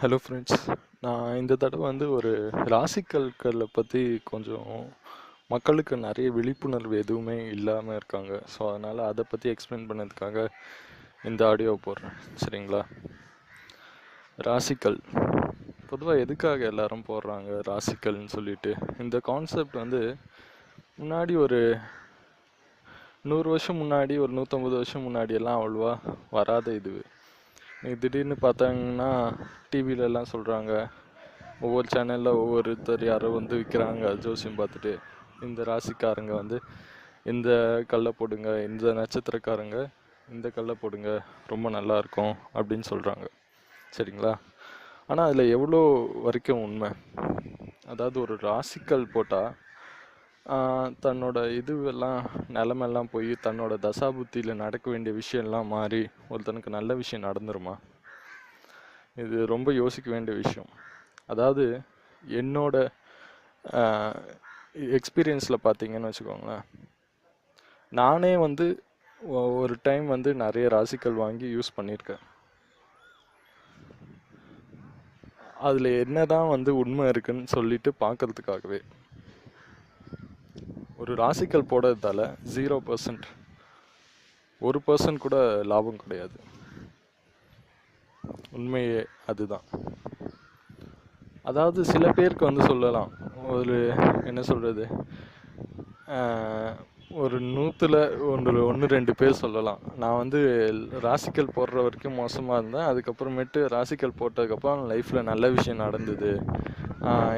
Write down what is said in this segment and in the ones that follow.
Hello friends நான் இந்த தடவை வந்து ஒரு ராசிக்கல்களை பற்றி கொஞ்சம் மக்களுக்கு நிறைய விழிப்புணர்வு எதுவுமே இல்லாமல் இருக்காங்க. ஸோ அதனால் அதை பற்றி எக்ஸ்பிளைன் பண்ணதுக்காக இந்த ஆடியோ போடுறேன். சரிங்களா? ராசிக்கல். பொதுவாக எதுக்காக எல்லாரும் போடுறாங்க ராசிக்கல்னு சொல்லிட்டு? இந்த கான்செப்ட் வந்து முன்னாடி ஒரு நூறு வருஷம் முன்னாடி ஒரு நூற்றம்பது வருஷம் முன்னாடி எல்லாம் அவ்வளோவா வராத இது. இன்னைக்கு திடீர்னு பார்த்தாங்கன்னா டிவிலெலாம் சொல்கிறாங்க ஒவ்வொரு சேனலில் ஒவ்வொருத்தர் யாரோ வந்து விற்கிறாங்க ஜோசியம் பார்த்துட்டு இந்த ராசிக்காரங்க வந்து இந்த கல்லை போடுங்க இந்த நட்சத்திரக்காரங்க இந்த கல்லை போடுங்க ரொம்ப நல்லா இருக்கும் அப்படின்னு சொல்கிறாங்க சரிங்களா? ஆனால் அதில் எவ்வளோ வரைக்கும் உண்மை? அதாவது ஒரு ராசிக்கல் போட்டால் தன்னோட இதுவெல்லாம் நிலமெல்லாம் போய் தன்னோட தசாபுத்தியில் நடக்க வேண்டிய விஷயம்லாம் மாறி ஒருத்தனுக்கு நல்ல விஷயம் நடந்துருமா? இது ரொம்ப யோசிக்க வேண்டிய விஷயம். அதாவது என்னோட எக்ஸ்பீரியன்ஸில் பார்த்தீங்கன்னு வச்சுக்கோங்களேன். நானே வந்து ஒ- ஒரு டைம் வந்து நிறைய ராசிக்கல் வாங்கி யூஸ் பண்ணியிருக்கேன். அதில் என்னதான் வந்து உண்மை இருக்குன்னு சொல்லிட்டு பார்க்கறதுக்காகவே ஒரு ராசிக்கல் போடுறதால ஜீரோ பர்சன்ட் ஒரு பர்சன்ட் கூட லாபம் கிடையாது. உண்மையே அதுதான். அதாவது சில பேருக்கு வந்து சொல்லலாம் ஒரு என்ன சொல்கிறது ஒரு நூற்றில் ஒன்று ஒன்று ரெண்டு பேர் சொல்லலாம். நான் வந்து ராசிக்கல் போடுற வரைக்கும் மோசமாக இருந்தேன். அதுக்கப்புறமேட்டு ராசிக்கல் போட்டதுக்கப்புறம் லைஃப்பில் நல்ல விஷயம் நடந்தது.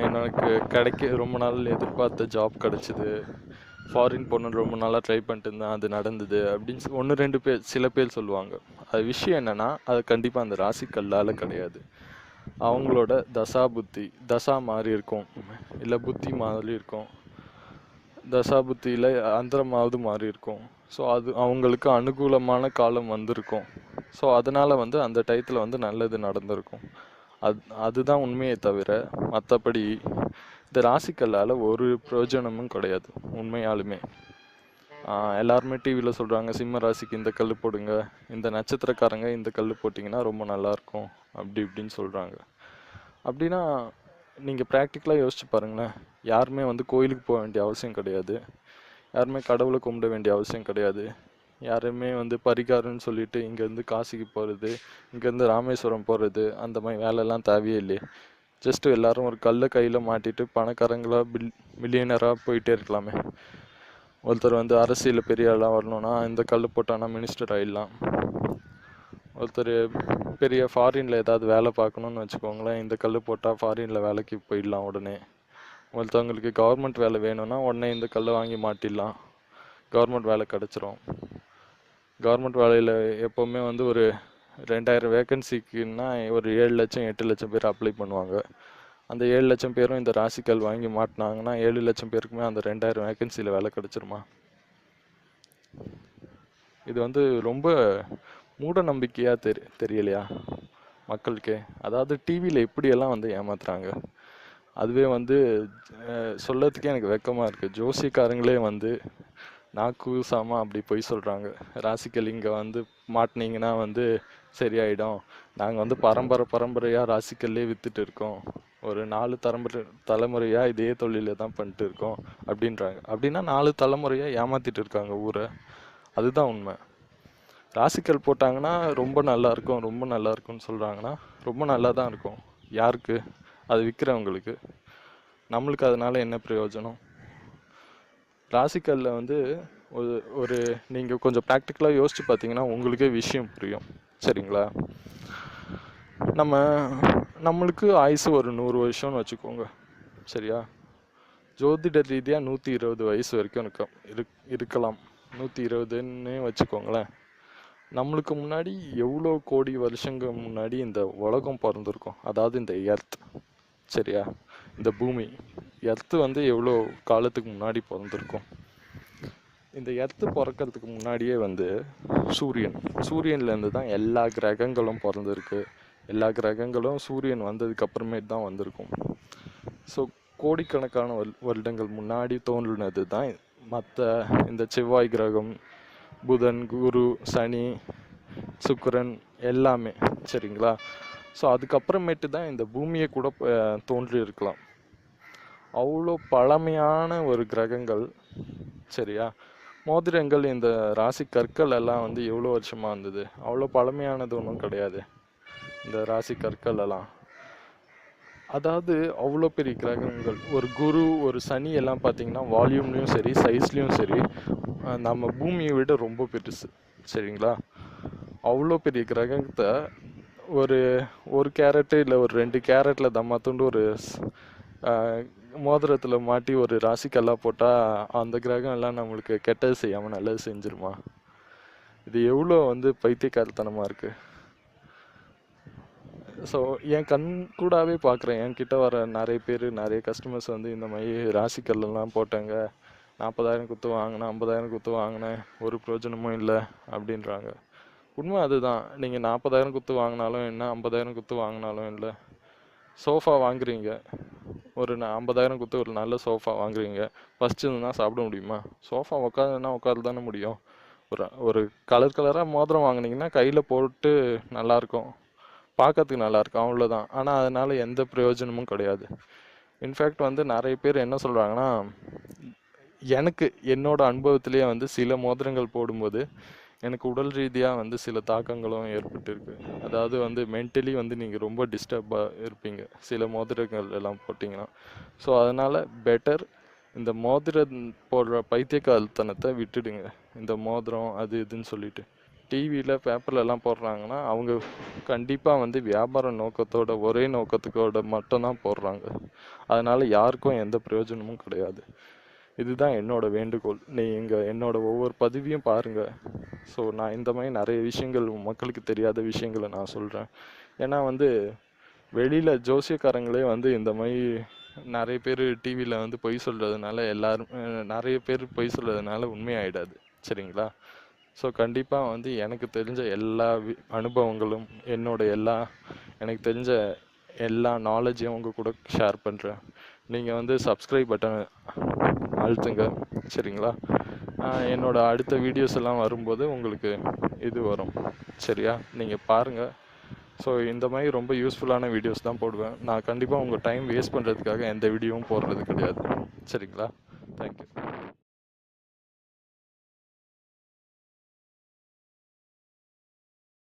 எனக்கு கிடைக்க ரொம்ப நாள் எதிர்பார்த்த ஜாப் கிடச்சிது. ஃபாரின் போகணுன்னு ரொம்ப நாளாக ட்ரை பண்ணிட்டு இருந்தேன் அது நடந்தது அப்படின்னு ஒன்று ரெண்டு பேர் சில பேர் சொல்லுவாங்க. அது விஷயம் என்னென்னா அது கண்டிப்பாக அந்த ராசிக்கல்லால் கிடையாது. அவங்களோட தசா புத்தி தசா மாறி இருக்கும். இல்லை புத்தி மாறி இருக்கும். தசா புத்தியில் அந்தரமாவது மாறி இருக்கும். ஸோ அது அவங்களுக்கு அனுகூலமான காலம் வந்திருக்கும். ஸோ அதனால் வந்து அந்த டயத்தில் வந்து நல்லது நடந்திருக்கும். அது அதுதான் உண்மையை தவிர மற்றபடி இந்த ராசிக்கல்லால் ஒரு பிரயோஜனமும் கிடையாது உண்மையாலுமே. எல்லாருமே டிவியில் சொல்கிறாங்க சிம்ம ராசிக்கு இந்த கல் போடுங்க இந்த நட்சத்திரக்காரங்க இந்த கல் போட்டிங்கன்னா ரொம்ப நல்லாயிருக்கும் அப்படி இப்படின்னு சொல்கிறாங்க அப்படின்னா நீங்கள் ப்ராக்டிக்கலாக யோசிச்சு பாருங்களேன் யாருமே வந்து கோயிலுக்கு போக வேண்டிய அவசியம் கிடையாது. யாருமே கடவுளை கும்பிட வேண்டிய அவசியம் கிடையாது. யாருமே வந்து பரிகாரம்னு சொல்லிட்டு இங்கேருந்து காசிக்கு போகிறது இங்கேருந்து ராமேஸ்வரம் போகிறது அந்த மாதிரி வேலைலாம் தேவையே இல்லையே. ஜஸ்ட்டு எல்லோரும் ஒரு கல்லை கையில் மாட்டிட்டு பணக்காரங்களாக பில் மில்லியனராக போயிட்டே இருக்கலாமே. ஒருத்தர் வந்து அரசியலில் பெரிய ஆளாக வரணும்னா இந்த கல் போட்டானா மினிஸ்டர் ஆயிடலாம். ஒருத்தர் பெரிய ஃபாரினில் ஏதாவது வேலை பார்க்கணுன்னு வச்சுக்கோங்களேன் இந்த கல் போட்டால் ஃபாரினில் வேலைக்கு போயிடலாம் உடனே. ஒருத்தவங்களுக்கு கவர்மெண்ட் வேலை வேணும்னா உடனே இந்த கல்லை வாங்கி மாட்டிடலாம். கவர்மெண்ட் வேலை கிடச்சிரும். கவர்மெண்ட் வேலையில் எப்போவுமே வந்து ஒரு ரெண்டாயிரம் வேக்கன்சிக்குன்னா ஒரு ஏழு லட்சம் எட்டு லட்சம் பேர் அப்ளை பண்ணுவாங்க. அந்த ஏழு லட்சம் பேரும் இந்த ராசிக்கல் வாங்கி மாட்டினாங்கன்னா ஏழு லட்சம் பேருக்குமே அந்த ரெண்டாயிரம் வேக்கன்சியில் வேலை கிடச்சிருமா? இது வந்து ரொம்ப மூட நம்பிக்கையாக தெரி தெரியலையா மக்களுக்கே? அதாவது டிவியில் எப்படியெல்லாம் வந்து ஏமாத்துறாங்க. அதுவே வந்து சொல்லத்துக்கே எனக்கு வெக்கமாக இருக்குது ஜோசியக்காரங்களே வந்து நாக்கூசாமல் அப்படி பொய் சொல்கிறாங்க ராசிக்கல் இங்கே வந்து மாட்டினீங்கன்னா வந்து சரியாயிடும். நாங்கள் வந்து பரம்பரை பரம்பரையாக ராசிக்கல்லே வித்துட்டு இருக்கோம். ஒரு நாலு தலைமுறை தலைமுறையாக இதே தொழிலை தான் பண்ணிட்டு இருக்கோம் அப்படின்றாங்க. அப்படின்னா நாலு தலைமுறையாக ஏமாத்திட்டு இருக்காங்க ஊரை. அதுதான் உண்மை. ராசிக்கல் போட்டாங்கன்னா ரொம்ப நல்லா இருக்கும் ரொம்ப நல்லா இருக்கும்னு சொல்கிறாங்கன்னா ரொம்ப நல்லா தான் இருக்கும். யாருக்கு? அது விற்கிறவங்களுக்கு நம்மளுக்கு அதனால என்ன பிரயோஜனம்? கிளாசிக்கலில் வந்து ஒரு ஒரு நீங்கள் கொஞ்சம் ப்ராக்டிக்கலாக யோசிச்சு பார்த்தீங்கன்னா உங்களுக்கே விஷயம் புரியும். சரிங்களா? நம்ம நம்மளுக்கு ஆயுசு ஒரு நூறு வருஷம்னு வச்சுக்கோங்க. சரியா? ஜோதிட ரீதியாக நூற்றி இருபது வயசு வரைக்கும் இருக்கும் இருக் இருக்கலாம். நூற்றி இருபதுன்னு வச்சுக்கோங்களேன். நம்மளுக்கு முன்னாடி எவ்வளோ கோடி வருஷங்க முன்னாடி இந்த உலகம் பிறந்திருக்கும். அதாவது இந்த எர்த் சரியா? இந்த பூமி எர்த்து வந்து எவ்வளோ காலத்துக்கு முன்னாடி பிறந்திருக்கும்? இந்த எர்த்து பிறக்கிறதுக்கு முன்னாடியே வந்து சூரியன். சூரியன்லேருந்து தான் எல்லா கிரகங்களும் பிறந்திருக்கு. எல்லா கிரகங்களும் சூரியன் வந்ததுக்கு அப்புறமேட்டு தான் வந்திருக்கும். ஸோ கோடிக்கணக்கான வரு வருடங்கள் முன்னாடி தோன்றினது தான் மற்ற இந்த செவ்வாய் கிரகம் புதன் குரு சனி சுக்கரன் எல்லாமே. சரிங்களா? ஸோ அதுக்கப்புறமேட்டு தான் இந்த பூமியை கூட தோன்றி இருக்கலாம் அவ்வளோ பழமையான ஒரு கிரகங்கள் சரியா? மோதிரங்கள் இந்த ராசி கற்கள் எல்லாம் வந்து எவ்வளோ வருஷமாக இருந்தது? அவ்வளோ பழமையானது ஒன்றும் கிடையாது இந்த ராசி கற்கள் எல்லாம். அதாவது அவ்வளோ பெரிய கிரகங்கள். ஒரு குரு ஒரு சனி எல்லாம் பார்த்தீங்கன்னா வால்யூம்லேயும் சரி சைஸ்லேயும் சரி நம்ம பூமியை விட ரொம்ப பெருசு சரிங்களா? அவ்வளோ பெரிய கிரகத்தை ஒரு ஒரு கேரட்டு இல்லை ஒரு ரெண்டு கேரட்டில் தம்மாத்துண்டு ஒரு மோதிரத்தில் மாட்டி ஒரு ராசிக்கல்லாக போட்டால் அந்த கிரகம் எல்லாம் நம்மளுக்கு கெட்டது செய்யாமல் நல்லது செஞ்சிருமா? இது எவ்வளோ வந்து பைத்தியக்காரத்தனமாக இருக்குது ஸோ என் கண் கூடாவே பார்க்குறேன் என்கிட்ட வர நிறைய பேர் நிறைய கஸ்டமர்ஸ் வந்து இந்த மாதிரி ராசிக்கல்லாம் போட்டாங்க. நாற்பதாயிரம் குத்து வாங்கினேன் ஐம்பதாயிரம் குத்து வாங்கினேன். ஒரு பிரயோஜனமும் இல்லை அப்படின்றாங்க. உண்மை அதுதான். நீங்கள் நாற்பதாயிரம் குத்து வாங்கினாலும் என்ன? ஐம்பதாயிரம் குத்து வாங்கினாலும் இல்லை சோஃபா வாங்குறீங்க. ஒரு ஐம்பதாயிரம் குத்து ஒரு நல்ல சோஃபா வாங்குறீங்க. ஃபஸ்ட்டு இருந்தால் சாப்பிட முடியுமா? சோஃபா உட்காந்துனா உட்காந்து தானே முடியும். ஒரு ஒரு கலர் கலராக மோதிரம் வாங்குனீங்கன்னா கையில் போட்டு நல்லாயிருக்கும் பார்க்கறதுக்கு நல்லாயிருக்கும் அவ்வளோதான் ஆனால் அதனால் எந்த பிரயோஜனமும் கிடையாது. இன்ஃபேக்ட் வந்து நிறைய பேர் என்ன சொல்கிறாங்கன்னா எனக்கு என்னோட அனுபவத்திலேயே வந்து சில மோதிரங்கள் போடும்போது எனக்கு உடல் ரீதியாக வந்து சில தாக்கங்களும் ஏற்பட்டிருக்கு. அதாவது வந்து மென்டலி வந்து நீங்கள் ரொம்ப டிஸ்டர்பாக இருப்பீங்க. சில மோதிரங்கள் எல்லாம் போட்டிங்கன்னா. ஸோ அதனால் பெட்டர் இந்த மோதிரம் போடுற பைத்தியக்காரத்தனத்தை விட்டுடுங்க. இந்த மோதிரம் அது இதுன்னு சொல்லிட்டு. டிவியில் பேப்பர்லலாம் போடுறாங்கன்னா அவங்க கண்டிப்பாக வந்து வியாபார நோக்கத்தோட ஒரே நோக்கத்துக்கோட மட்டும்தான் போடுறாங்க. அதனால் யாருக்கும் எந்த பிரயோஜனமும் கிடையாது. இதுதான் என்னோட வேண்டுகோள். நீ எங்கள் என்னோட ஒவ்வொரு பதிவையும் பாருங்கள் ஸோ நான் இந்த மாதிரி நிறைய விஷயங்கள் மக்களுக்கு தெரியாத விஷயங்களை நான் சொல்கிறேன் ஏன்னா வந்து வெளியில் ஜோசியக்காரங்களே வந்து இந்த மாதிரி நிறைய பேர் டிவியில் வந்து பொய் சொல்கிறதுனால எல்லாரும் நிறைய பேர் பொய் சொல்கிறதுனால உண்மையாயிடாது. சரிங்களா? ஸோ கண்டிப்பாக வந்து எனக்கு தெரிஞ்ச எல்லா வி- அனுபவங்களும் என்னோட எல்லா எனக்கு தெரிஞ்ச எல்லா நாலேஜையும் உங்கள் கூட ஷேர் பண்ணுறேன் நீங்கள் வந்து சப்ஸ்கிரைப் பட்டன் அழுத்துங்க சரிங்களா? என்னோடய என்னோட அடுத்த வீடியோஸ் எல்லாம் வரும்போது உங்களுக்கு இது வரும். சரியா? நீங்கள் பாருங்கள் ஸோ இந்த மாதிரி ரொம்ப யூஸ்ஃபுல்லான வீடியோஸ் தான் போடுவேன். நான் கண்டிப்பாக உங்கள் டைம் வேஸ்ட் பண்ணுறதுக்காக எந்த வீடியோவும் போடுறது கிடையாது. சரிங்களா? தேங்க்யூ